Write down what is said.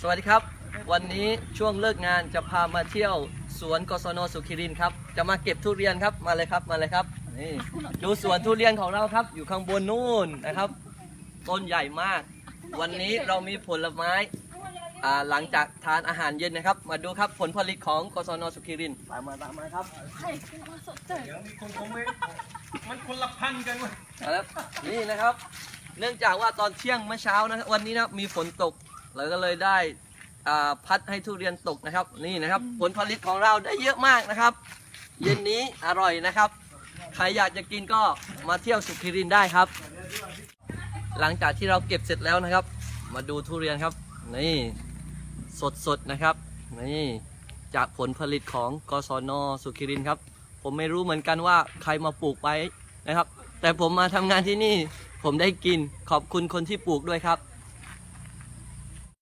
สวัสดีครับ วันนี้ช่วงเลิกงานจะพามาเที่ยวสวนกศนสุขิรินทร์ครับ จะมาเก็บทุเรียนครับมาเลยครับมาเลยครับนี่ดูสวนทุเรียนของเราครับ อยู่ข้างบนนู่นนะครับ ต้นใหญ่มาก วันนี้เรามีผลไม้อ่าหลังจากทานอาหารเย็นนะครับ มาดูครับผลผลิตของกศนสุขิรินทร์ตามมาตามมาครับคงคงไม่มันคนละพันกันวะนะครับนี่นะครับ เนื่องจากว่าตอนเที่ยงเมื่อเช้านะครับวันนี้นะครับมีฝนตกเราก็เลยได้อ่าพัดให้ทุเรียนตกนะครับ นี่นะครับ ผลผลิตของเราได้เยอะมากนะครับ เย็นนี้อร่อยนะครับ ใครอยากจะกินก็มาเที่ยวสุขิรินทร์ได้ครับ หลังจากที่เราเก็บเสร็จแล้วนะครับ มาดูทุเรียนครับ นี่สดๆนะครับ นี่จากผลผลิตของกศนสุขิรินทร์ครับ ผมไม่รู้เหมือนกันว่าใครมาปลูกไปนะครับ แต่ผมมาทำงานที่นี่ ผมได้กินขอบคุณคนที่ปลูกด้วยครับ